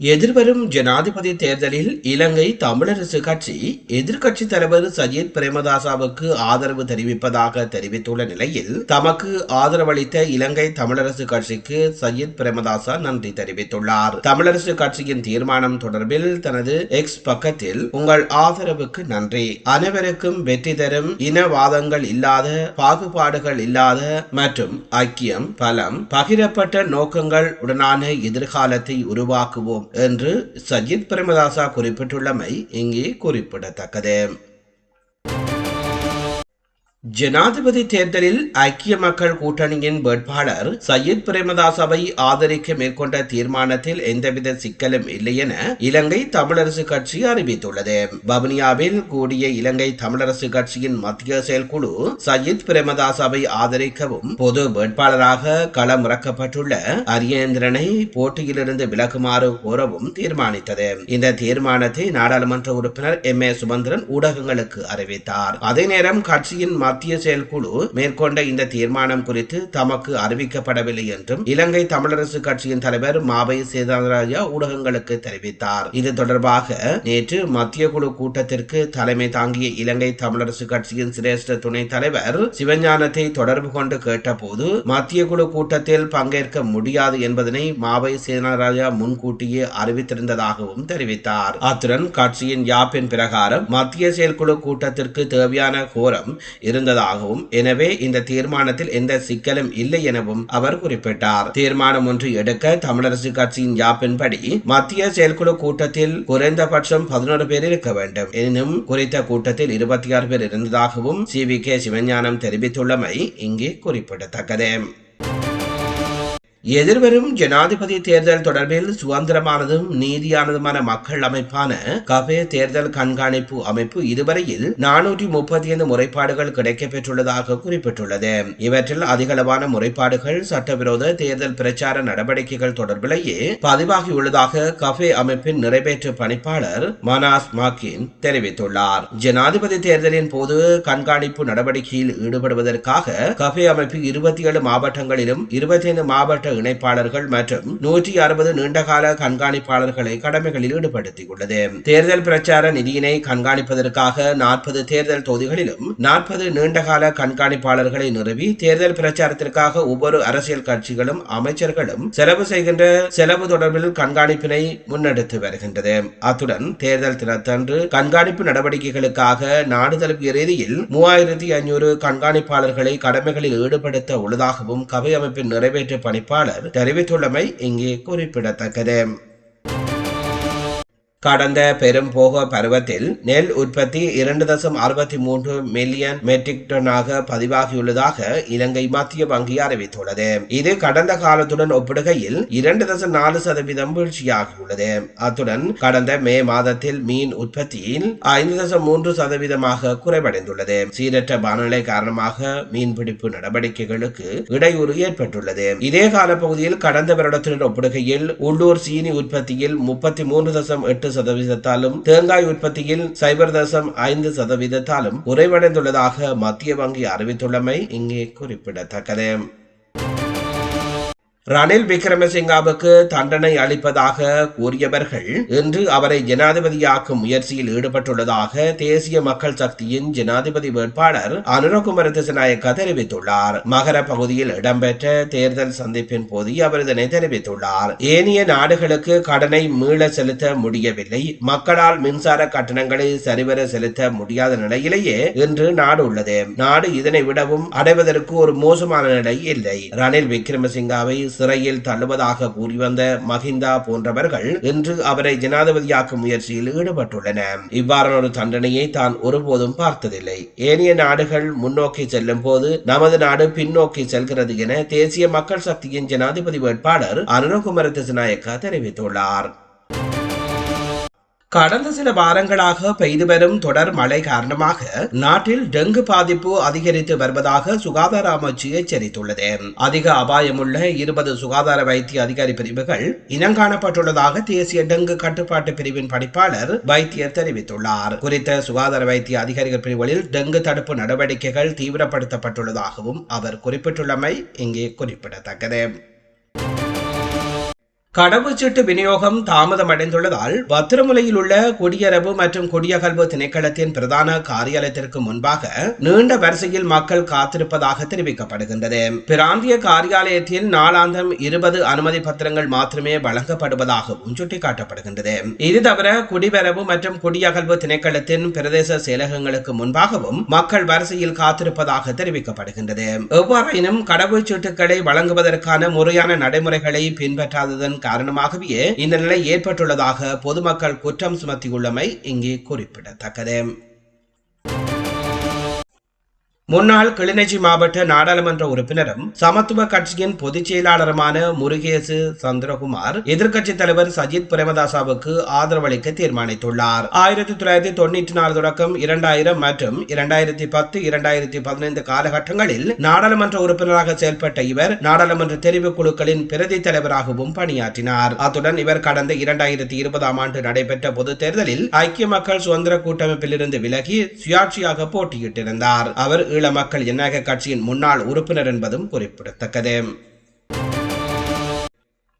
எதிர்வரும் ஜனாதிபதி தேர்தலில் இலங்கை தமிழரசு கட்சி எதிர்க்கட்சி தலைவர் சஜித் பிரேமதாசாவுக்கு ஆதரவு தெரிவிப்பதாக தெரிவித்துள்ள நிலையில் தமக்கு ஆதரவளித்த இலங்கை தமிழரசு கட்சிக்கு சஜித் பிரேமதாசா நன்றி தெரிவித்துள்ளார். தமிழரசு கட்சியின் தீர்மானம் தொடர்பில் தனது எக்ஸ் பக்கத்தில் உங்கள் ஆதரவுக்கு நன்றி. அனைவருக்கும் வெற்றி தரும் இனவாதங்கள் இல்லாத பாகுபாடுகள் இல்லாத மற்றும் ஐக்கியம் பலம் பகிரப்பட்ட நோக்கங்கள் உடனான எதிர்காலத்தை உருவாக்குவோம். என்று சஜித் பிரேமதாசா குறிப்பிட்டுள்ளமை இங்கே குறிப்பிடத்தக்கது. ஜனாதிபதி தேர்தலில் ஐக்கிய மக்கள் கூட்டணியின் வேட்பாளர் சையத் பிரேமதாசவை ஆதரிக்க மேற்கொண்ட தீர்மானத்தில் எந்தவித சிக்கலும் இல்லை என இலங்கை தமிழரசு கட்சி அறிவித்துள்ளது. வவுனியாவில் கூடிய இலங்கை தமிழரசு கட்சியின் மத்திய செயற்குழு சையத் பிரேமதாசவை ஆதரிக்கவும் பொது வேட்பாளராக களமிறக்கப்பட்டுள்ள அரியேந்திரனை போட்டியிலிருந்து விலகுமாறு கோரவும் தீர்மானித்தது. இந்த தீர்மானத்தை நாடாளுமன்ற உறுப்பினர் எம் ஏ சுமந்திரன் ஊடகங்களுக்கு அறிவித்தார். அதே நேரம் கட்சியின் மத்திய செயற்குழு மேற்கொண்ட இந்த தீர்மானம் குறித்து தமக்கு அறிவிக்கப்படவில்லை என்றும் இலங்கை தமிழரசு கட்சியின் தலைவர் மாவை சேதாராஜா ஊடகங்களுக்கு தெரிவித்தார். இது தொடர்பாக நேற்று மத்திய குழு கூட்டத்திற்கு தலைமை தாங்கிய இலங்கை தமிழரசு கட்சியின் சிரேஷ்ட துணைத் தலைவர் சிவஞானத்தை தொடர்பு கொண்டு கேட்டபோது மத்திய குழு கூட்டத்தில் பங்கேற்க முடியாது என்பதனை மாவை சேனாராஜா முன்கூட்டியே அறிவித்திருந்ததாகவும் தெரிவித்தார். அத்துடன் கட்சியின் யாப்பின் பிரகாரம் மத்திய செயற்குழு கூட்டத்திற்கு தேவையான கோரம் இரு இருந்ததாகவும் எனவே இந்த தீர்மானத்தில் எந்த சிக்கலும் இல்லை எனவும் அவர் குறிப்பிட்டார். தீர்மானம் ஒன்று எடுக்க தமிழரசு கட்சியின் யாப்பின்படி மத்திய செயற்குழு கூட்டத்தில் குறைந்தபட்சம் பதினோரு பேர் இருக்க வேண்டும். எனினும் குறித்த கூட்டத்தில் இருபத்தி ஆறு பேர் இருந்ததாகவும் சி வி கே சிவஞானம் தெரிவித்துள்ளமை இங்கே குறிப்பிடத்தக்கது. எதிர்வரும் ஜனாதிபதி தேர்தல் தொடர்பில் சுதந்திரமானதும் நீதியானதுமான மக்கள் அமைப்பான கபே தேர்தல் கண்காணிப்பு அமைப்பு இதுவரையில் நானூற்றி முப்பத்தி ஐந்து முறைப்பாடுகள் கிடைக்கப்பெற்றுள்ளதாக குறிப்பிட்டுள்ளது. இவற்றில் அதிகளவான முறைப்பாடுகள் சட்டவிரோத தேர்தல் பிரச்சார நடவடிக்கைகள் தொடர்பிலேயே பதிவாகியுள்ளதாக கபே அமைப்பின் நிறைவேற்று பணிப்பாளர் மனாஸ் மாக்கின் தெரிவித்துள்ளார். ஜனாதிபதி தேர்தலின் போது கண்காணிப்பு நடவடிக்கையில் ஈடுபடுவதற்காக கபே அமைப்பு இருபத்தி ஏழு மாவட்டங்களிலும் இருபத்தி ஐந்து மாவட்ட இணைப்பாளர்கள் மற்றும் நூற்றி அறுபது நீண்டகால கண்காணிப்பாளர்களை கடமைகளில் ஈடுபடுத்தியுள்ளது. தேர்தல் பிரச்சார நிதியினை கண்காணிப்பதற்காக நாற்பது தேர்தல் தொகுதிகளிலும் நாற்பது நீண்டகால கண்காணிப்பாளர்களை நிறுவி தேர்தல் பிரச்சாரத்திற்காக ஒவ்வொரு அரசியல் கட்சிகளும் அமைச்சர்களும் செலவு செய்கின்ற செலவு தொடர்பில் கண்காணிப்பினை முன்னெடுத்து வருகின்றது. அத்துடன் தேர்தல் தினத்தன்று கண்காணிப்பு நடவடிக்கைகளுக்காக நாடு தழுவிய ரீதியில் மூவாயிரத்தி ஐநூறு கண்காணிப்பாளர்களை கடமைகளில் ஈடுபடுத்த உள்ளதாகவும் கவை அமைப்பின் நிறைவேற்று பணிப்பாளர் தெரிவித்துள்ளமை இங்கே குறிப்பிடத்தக்கது. கடந்த பெரும் போக பருவத்தில் நெல் உற்பத்தி இரண்டு தசம் அறுபத்தி மூன்று மில்லியன் மெட்ரிக் டனாக பதிவாகியுள்ளதாக இலங்கை மத்திய வங்கி அறிவித்துள்ளது. இது கடந்த காலத்துடன் ஒப்பிடுகையில் இரண்டு தசம் நாலு சதவீதம் வீழ்ச்சியாகியுள்ளது. அத்துடன் கடந்த மே மாதத்தில் மீன் உற்பத்தியில் ஐந்து தசம் மூன்று சதவீதமாக குறைவடைந்துள்ளது. சீரற்ற வானிலை காரணமாக மீன்பிடிப்பு நடவடிக்கைகளுக்கு இடையூறு ஏற்பட்டுள்ளது. இதே கால பகுதியில் கடந்த வருடத்துடன் ஒப்பிடுகையில் உள்ளூர் சீனி உற்பத்தியில் முப்பத்தி மூன்று தசம் எட்டு சதவீதத்தாலும் தேங்காய் உற்பத்தியில் சைபர் தசம் ஐந்து சதவீதத்தாலும் குறைவடைந்துள்ளதாக மத்திய வங்கி அறிவித்துள்ளமை இங்கே குறிப்பிடத்தக்கது. ரணில் விக்ரமசிங்காவுக்கு தண்டனை அளிப்பதாக கூறியவர்கள் இன்று அவரை ஜனாதிபதியாக்கும் முயற்சியில் ஈடுபட்டுள்ளதாக தேசிய மக்கள் சக்தியின் ஜனாதிபதி வேட்பாளர் அனுரகுமார திசநாயக்க தெரிவித்துள்ளார். மகர பகுதியில் இடம்பெற்ற தேர்தல் சந்திப்பின் போது அவர் இதனை தெரிவித்துள்ளார். ஏனைய நாடுகளுக்கு கடனை மீள செலுத்த முடியவில்லை. மக்களால் மின்சார கட்டணங்களை சரிவர செலுத்த முடியாத நிலையிலேயே இன்று நாடு உள்ளது. நாடு இதனை விடவும் அடைவதற்கு ஒரு மோசமான நிலை இல்லை. ரணில் விக்ரமசிங்காவை சிறையில் தள்ளுவதாக கூறி வந்த மஹிந்தா போன்றவர்கள் இன்று அவரை ஜனாதிபதியாக்கும் முயற்சியில் ஈடுபட்டுள்ளனர். இவ்வாறான ஒரு தண்டனையை தான் ஒருபோதும் பார்த்ததில்லை. ஏனைய நாடுகள் முன்னோக்கி செல்லும் போது நமது நாடு பின்னோக்கி செல்கிறது என தேசிய மக்கள் சக்தியின் ஜனாதிபதி வேட்பாளர் அனுரகுமார திசநாயக்கா தெரிவித்துள்ளார். கடந்த சில வாரங்களாக பெய்து வரும் தொடர் மழை காரணமாக நாட்டில் டெங்கு பாதிப்பு அதிகரித்து வருவதாக சுகாதார அமைச்சு எச்சரித்துள்ளது. அதிக அபாயமுள்ள இருபது சுகாதார வைத்திய அதிகாரி பிரிவுகள் இனங்காணப்பட்டுள்ளதாக தேசிய டெங்கு கட்டுப்பாட்டு பிரிவின் படிப்பாளர் வைத்தியர் தெரிவித்துள்ளார். குறித்த சுகாதார வைத்திய அதிகாரிகள் பிரிவுகளில் டெங்கு தடுப்பு நடவடிக்கைகள் தீவிரப்படுத்தப்பட்டுள்ளதாகவும் அவர் குறிப்பிட்டுள்ளமை இங்கே குறிப்பிடத்தக்கது. கடவுச்சீட்டு விநியோகம் தாமதமடைந்துள்ளதால் பத்திரமுலையில் உள்ள குடியரவு மற்றும் குடியகல்வு திணைக்களத்தின் பிரதான காரியாலயத்திற்கு முன்பாக நீண்ட வரிசையில் மக்கள் காத்திருப்பதாக தெரிவிக்கப்படுகின்றது. பிராந்திய காரியாலயத்தில் நாளாந்தம் இருபது அனுமதி பத்திரங்கள் மாத்திரமே வழங்கப்படுவதாகவும் சுட்டிக்காட்டப்படுகின்றது. இது தவிர குடிவரவு மற்றும் குடியகல்வு திணைக்களத்தின் பிரதேச செயலகங்களுக்கு முன்பாகவும் மக்கள் வரிசையில் காத்திருப்பதாக தெரிவிக்கப்படுகின்றது. எவ்வாறாயினும் கடவுச்சீட்டுகளை வழங்குவதற்கான முறையான நடைமுறைகளை பின்பற்றாததன் காரணமாகவே இந்த நிலை ஏற்பட்டுள்ளதாக பொதுமக்கள் குற்றம் சுமத்தியுள்ளமை இங்கே குறிப்பிடத்தக்கது. முன்னாள் கிளிநொச்சி மாவட்ட நாடாளுமன்ற உறுப்பினரும் சமத்துவ கட்சியின் பொதுச் செயலாளருமான முருகேசு சந்திரகுமார் எதிர்க்கட்சித் தலைவர் சஜித் பிரேமதாசாவுக்கு ஆதரவளிக்க தீர்மானித்துள்ளார். ஆயிரத்தி தொள்ளாயிரத்தி தொண்ணூற்றி நாலு தொடக்கம் இரண்டாயிரம் மற்றும் இரண்டாயிரத்தி பத்து இரண்டாயிரத்தி பதினைந்து காலகட்டங்களில் நாடாளுமன்ற உறுப்பினராக செயல்பட்ட இவர் நாடாளுமன்ற தெரிவு குழுக்களின் பிரதி தலைவராகவும் பணியாற்றினார். அத்துடன் இவர் கடந்த இரண்டாயிரத்தி இருபதாம் ஆண்டு நடைபெற்ற பொதுத் தேர்தலில் ஐக்கிய மக்கள் சுதந்திர கூட்டமைப்பிலிருந்து விலகி சுயாட்சியாக போட்டியிட்டிருந்தார். அவர் ஈழ மக்கள் ஜனநாயக கட்சியின் முன்னாள் உறுப்பினர் என்பதும் குறிப்பிடத்தக்கது.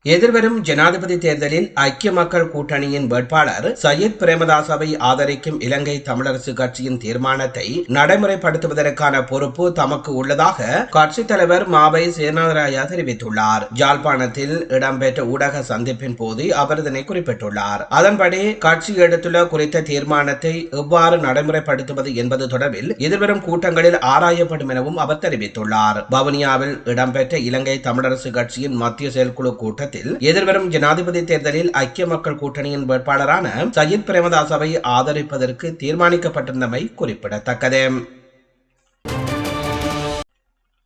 எதிர்வரும் ஜனாதிபதி தேர்தலில் ஐக்கிய மக்கள் கூட்டணியின் வேட்பாளர் சையத் பிரேமதாசவை ஆதரிக்கும் இலங்கை தமிழரசு கட்சியின் தீர்மானத்தை நடைமுறைப்படுத்துவதற்கான பொறுப்பு தமக்கு உள்ளதாக கட்சித் தலைவர் மாவை சேனாதராயா தெரிவித்துள்ளார். ஜாழ்ப்பாணத்தில் இடம்பெற்ற ஊடக சந்திப்பின் போது அவர் இதனை குறிப்பிட்டுள்ளார். அதன்படி கட்சி எடுத்துள்ள குறித்த தீர்மானத்தை எவ்வாறு நடைமுறைப்படுத்துவது என்பது தொடர்பில் எதிர்வரும் கூட்டங்களில் ஆராயப்படும் எனவும் அவர் தெரிவித்துள்ளார். வவுனியாவில் இடம்பெற்ற இலங்கை தமிழரசு கட்சியின் மத்திய செயற்குழு கூட்டத்தில் நேரத்தில் எதிர்வரும் ஜனாதிபதி தேர்தலில் ஐக்கிய மக்கள் கூட்டணியின் வேட்பாளரான சஜித் பிரேமதாசவை ஆதரிப்பதற்கு தீர்மானிக்கப்பட்டிருந்தமை குறிப்பிடத்தக்கது.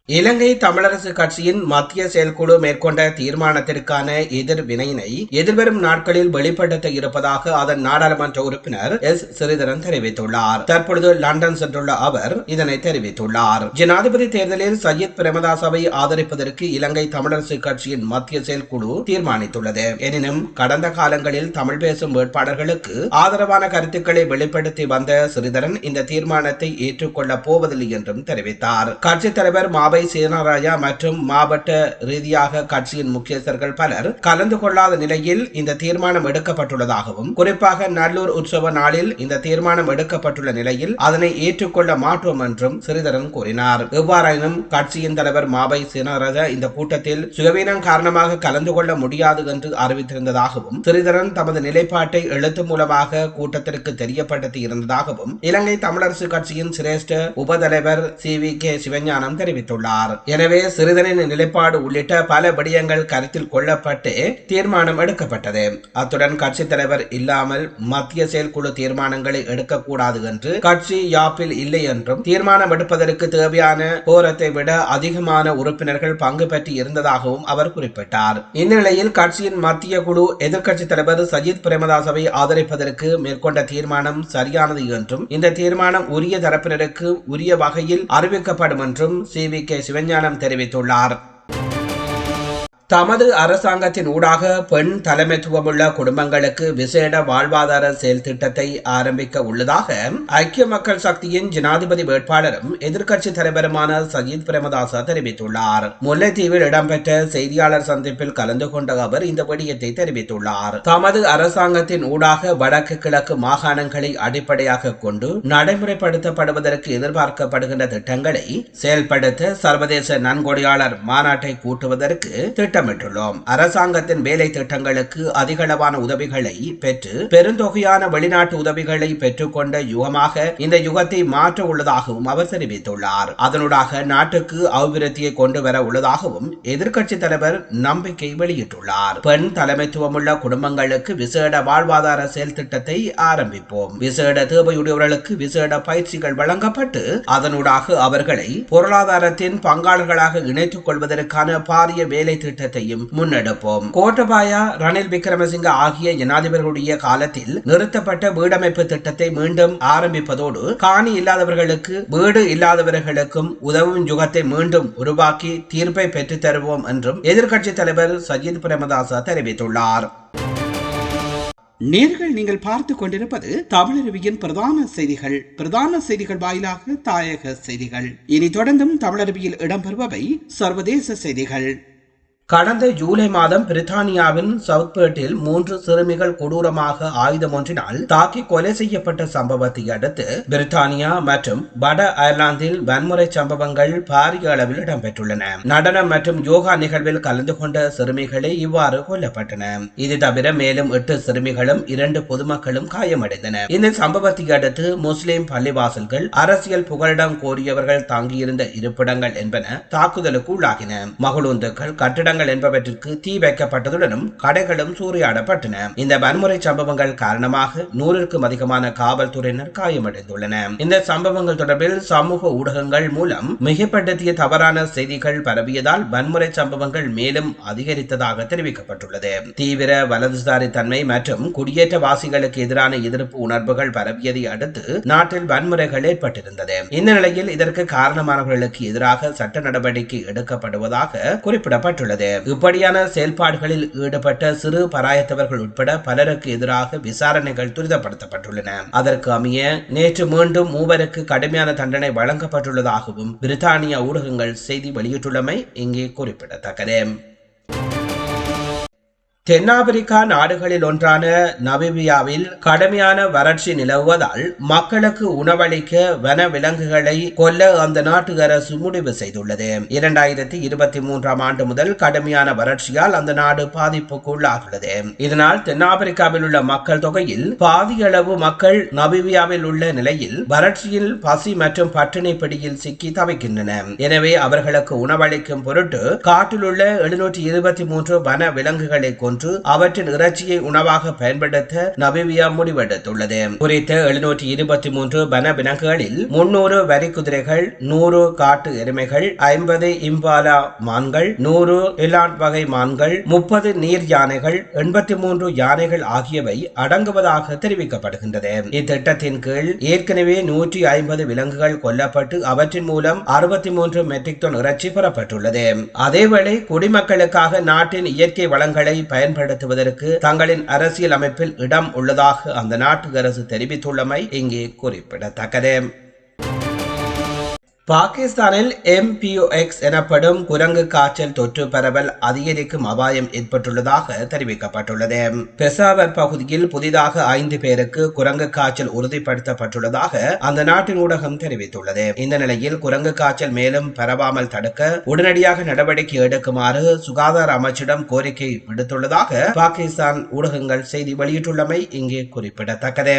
இலங்கை தமிழரசு கட்சியின் மத்திய செயற்குழு மேற்கொண்ட தீர்மானத்திற்கான எதிர்வினையினை எதிர்வரும் நாட்களில் வெளிப்படுத்த இருப்பதாக அதன் நாடாளுமன்ற உறுப்பினர் எஸ். சிறிதரன் தெரிவித்துள்ளார். தற்பொழுது லண்டன் சென்றுள்ள அவர் இதனை தெரிவித்துள்ளார். ஜனாதிபதி தேர்தலில் சையத் பிரேமதாசாவை ஆதரிப்பதற்கு இலங்கை தமிழரசு கட்சியின் மத்திய செயற்குழு தீர்மானித்துள்ளது. எனினும் கடந்த காலங்களில் தமிழ் பேசும் வேட்பாளர்களுக்கு ஆதரவான கருத்துக்களை வெளிப்படுத்தி வந்த சிறிதரன் இந்த தீர்மானத்தை ஏற்றுக்கொள்ளப் போவதில்லை என்றும் தெரிவித்தார். கட்சித் தலைவர் மாப அவை சேனாராயா மற்றும் மாவட்ட ரீதியாக கட்சியின் முக்கியஸ்தர்கள் பலர் கலந்து கொள்ளாத நிலையில் இந்த தீர்மானம் எடுக்கப்பட்டுள்ளதாகவும் குறிப்பாக நல்லூர் உற்சவ நாளில் இந்த தீர்மானம் எடுக்கப்பட்டுள்ள நிலையில் அதனை ஏற்றுக்கொள்ள மாட்டோம் என்றும் சிறிதரன் கூறினார். எவ்வாறாயினும் கட்சியின் தலைவர் மாபை சேனாராஜா இந்த கூட்டத்தில் சுகவீனம் காரணமாக கலந்து கொள்ள முடியாது என்று அறிவித்திருந்ததாகவும் சிறிதரன் தமது நிலைப்பாட்டை எழுத்து மூலமாக கூட்டத்திற்கு தெரியப்படுத்தி இருந்ததாகவும் இலங்கை தமிழரசு கட்சியின் சிரேஷ்ட உபதலைவர் சி வி கே சிவஞானம் தெரிவித்துள்ளார். தெரிவித்துள்ளார் எனவே சிறிதனின் நிலைப்பாடு உள்ளிட்ட பல விடயங்கள் கருத்தில் கொள்ளப்பட்டு தீர்மானம் எடுக்கப்பட்டது. அத்துடன் கட்சித் தலைவர் இல்லாமல் மத்திய செயற்குழு தீர்மானங்களை எடுக்கக்கூடாது என்று கட்சி யாப்பில் இல்லை என்றும் தீர்மானம் எடுப்பதற்கு தேவையான கோரத்தை விட அதிகமான உறுப்பினர்கள் பங்கு பெற்று இருந்ததாகவும் அவர் குறிப்பிட்டார். இந்நிலையில் கட்சியின் மத்திய குழு எதிர்க்கட்சித் தலைவர் சஜித் பிரேமதாசவை ஆதரிப்பதற்கு மேற்கொண்ட தீர்மானம் சரியானது என்றும் இந்த தீர்மானம் உரிய தரப்பினருக்கு உரிய வகையில் அறிவிக்கப்படும் என்றும் சி. வி. கே. சிவஞானம் தெரிவித்துள்ளார். தமது அரசாங்கத்தின் ஊடாக பெண் தலைமைத்துவமுள்ள குடும்பங்களுக்கு விசேட வாழ்வாதார செயல் திட்டத்தை ஆரம்பிக்க உள்ளதாக ஐக்கிய மக்கள் சக்தியின் ஜனாதிபதி வேட்பாளரும் எதிர்க்கட்சி தலைவருமான சஜித் பிரேமதாசா தெரிவித்துள்ளார். முல்லைத்தீவில் இடம்பெற்ற செய்தியாளர் சந்திப்பில் கலந்து கொண்ட அவர் இந்த விடயத்தை தெரிவித்துள்ளார். தமது அரசாங்கத்தின் ஊடாக வடக்கு கிழக்கு மாகாணங்களை அடிப்படையாக கொண்டு நடைமுறைப்படுத்தப்படுவதற்கு எதிர்பார்க்கப்படுகின்ற திட்டங்களை செயல்படுத்த சர்வதேச நன்கொடையாளர் மாநாட்டை கூட்டுவதற்கு திட்டமிட்டுள்ளோம். அரசாங்கத்தின் வேலை திட்டங்களுக்கு அதிகளவான உதவிகளை பெற்று பெருந்தொகையான வெளிநாட்டு உதவிகளை பெற்றுக்கொண்ட யுகமாக இந்த யுகத்தை மாற்ற உள்ளதாகவும் அவர் தெரிவித்துள்ளார். அதனூடாக நாட்டுக்கு அபிவிருத்தியை கொண்டு வர உள்ளதாகவும் எதிர்க்கட்சி தலைவர் நம்பிக்கை வெளியிட்டுள்ளார். பெண் தலைமைத்துவமுள்ள குடும்பங்களுக்கு விசேட வாழ்வாதார செயல் திட்டத்தை ஆரம்பிப்போம். விசேட தேவையுடையவர்களுக்கு விசேட பயிற்சிகள் வழங்கப்பட்டு அதனூடாக அவர்களை பொருளாதாரத்தின் பங்காளர்களாக இணைத்துக் கொள்வதற்கான பாரிய வேலை திட்டத்தை யுத்தத்தையும் முன்னெடுப்போம். கோட்டபாயா ரணில் விக்ரமசிங்க ஆகிய ஜனாதிபதிகளுடைய காலத்தில் நிறுத்தப்பட்ட வீடமைப்பு திட்டத்தை மீண்டும் ஆரம்பிப்பதோடு காணி இல்லாதவர்களுக்கு வீடு இல்லாதவர்களுக்கும் உதவும் யுகத்தை மீண்டும் உருவாக்கி தீர்ப்பை பெற்றுத் தருவோம் என்றும் எதிர்க்கட்சித் தலைவர் சஜித் பிரேமதாசா தெரிவித்துள்ளார். நேர்கள் நீங்கள் பார்த்து கொண்டிருப்பது தமிழருவியின் பிரதான செய்திகள். பிரதான செய்திகள் வாயிலாக தாயக செய்திகள். இனி தொடர்ந்தும் தமிழருவியில் இடம்பெறுபவை சர்வதேச செய்திகள். கடந்த ஜூலை மாதம் பிரித்தானியாவின் சவுத்பேட்டில் மூன்று சிறுமிகள் கொடூரமாக ஆயுதம் ஒன்றினால் தாக்கி கொலை செய்யப்பட்ட சம்பவத்தை அடுத்து பிரித்தானியா மற்றும் வட அயர்லாந்தில் வன்முறை சம்பவங்கள் பாரிய அளவில் இடம்பெற்றுள்ளன. நடனம் மற்றும் யோகா நிகழ்வில் கலந்து கொண்ட சிறுமிகளே இவ்வாறு கொல்லப்பட்டன. இது தவிர மேலும் எட்டு சிறுமிகளும் இரண்டு பொதுமக்களும் காயமடைந்தனர் இந்த சம்பவத்தை அடுத்து முஸ்லிம் பள்ளிவாசல்கள் அரசியல் புகலிடம் கோரியவர்கள் தங்கியிருந்த இருப்பிடங்கள் என்பன தாக்குதலுக்கு உள்ளாகின. மகளுந்துக்கள் கட்டிடங்கள் என்பவற்றிற்கு தீ வைக்கப்பட்டதுடனும் கடைகளும் சூறையாடப்பட்டன. இந்த வன்முறை சம்பவங்கள் காரணமாக நூறுக்கும் அதிகமான காவல்துறையினர் காயமடைந்துள்ளனர் இந்த சம்பவங்கள் தொடர்பில் சமூக ஊடகங்கள் மூலம் மிகப்படுத்திய தவறான செய்திகள் பரவியதால் வன்முறை சம்பவங்கள் மேலும் அதிகரித்ததாக தெரிவிக்கப்பட்டுள்ளது. தீவிர வலதுசாரி தன்மை மற்றும் குடியேற்றவாசிகளுக்கு எதிரான எதிர்ப்பு உணர்வுகள் பரவியதை அடுத்து நாட்டில் வன்முறைகள் ஏற்பட்டிருந்தது. இந்த நிலையில் இதற்கு காரணமானவர்களுக்கு எதிராக சட்ட நடவடிக்கை எடுக்கப்படுவதாக குறிப்பிடப்பட்டுள்ளது. இப்படியான செயல்பாடுகளில் ஈடுபட்ட சிறு பராயத்தவர்கள் உட்பட பலருக்கு எதிராக விசாரணைகள் துரிதப்படுத்தப்பட்டுள்ளன. அதற்கு அமைய நேற்று மீண்டும் மூவருக்கு கடுமையான தண்டனை வழங்கப்பட்டுள்ளதாகவும் பிரித்தானிய ஊடகங்கள் செய்தி வெளியிட்டுள்ளமை இங்கே குறிப்பிடத்தக்கது. தென்னாப்பிரிக்கா நாடுகளில் ஒன்றான நபிபியாவில் கடுமையான வறட்சி நிலவுவதால் மக்களுக்கு உணவளிக்க வன விலங்குகளை கொல்ல அந்த நாட்டு அரசு முடிவு செய்துள்ளது. இரண்டாயிரத்தி இருபத்தி மூன்றாம் ஆண்டு முதல் கடுமையான வறட்சியால் அந்த நாடு பாதிப்புக்கு உள்ளாகியுள்ளது இதனால் தென்னாப்பிரிக்காவில் உள்ள மக்கள் தொகையில் பாதியளவு மக்கள் நபிபியாவில் உள்ள நிலையில் வறட்சியில் பசி மற்றும் பட்டினி பிடியில் சிக்கி தவிக்கின்றன. எனவே அவர்களுக்கு உணவளிக்கும் பொருட்டு காட்டில் உள்ள எழுநூற்றி இருபத்தி மூன்று வன விலங்குகளை கொண்டு அவற்றின் இறைச்சியை உணவாக பயன்படுத்த நபிவியா முடிவெடுத்துள்ளது. குறித்த எழுநூற்றி இருபத்தி மூன்று வன விலங்குகளில் முன்னூறு வரி குதிரைகள் நூறு காட்டு எருமைகள் ஐம்பது இம்பாலா மான்கள் நூறு இலான் வகை மான்கள் முப்பது நீர் யானைகள் எண்பத்தி மூன்று யானைகள் ஆகியவை அடங்குவதாக தெரிவிக்கப்படுகின்றது. இத்திட்டத்தின் கீழ் ஏற்கனவே நூற்றி ஐம்பது விலங்குகள் கொல்லப்பட்டு அவற்றின் மூலம் அறுபத்தி மூன்று மெட்ரிக் டன் இறைச்சி பெறப்பட்டுள்ளது. அதேவேளை குடிமக்களுக்காக நாட்டின் இயற்கை வளங்களை பயன்படுத்துவதற்கு தங்களின் அரசியல் அமைப்பில் இடம் உள்ளதாக அந்த நாட்டு அரசு தெரிவித்துள்ளமை இங்கே குறிப்பிடத்தக்கது. பாகிஸ்தானில் எம்பியூஎக்ஸ் எனப்படும் குரங்கு காய்ச்சல் தொற்று பரவல் அதிகரிக்கும் அபாயம் ஏற்பட்டுள்ளதாக தெரிவிக்கப்பட்டுள்ளது. பெசாவர் பகுதியில் புதிதாக ஐந்து பேருக்கு குரங்கு காய்ச்சல் உறுதிப்படுத்தப்பட்டுள்ளதாக அந்த நாட்டின் ஊடகம் தெரிவித்துள்ளது. இந்த நிலையில் குரங்கு காய்ச்சல் மேலும் பரவாமல் தடுக்க உடனடியாக நடவடிக்கை எடுக்குமாறு சுகாதார அமைச்சிடம் கோரிக்கை விடுத்துள்ளதாக பாகிஸ்தான் ஊடகங்கள் செய்தி வெளியிட்டுள்ளமை இங்கே குறிப்பிடத்தக்கது.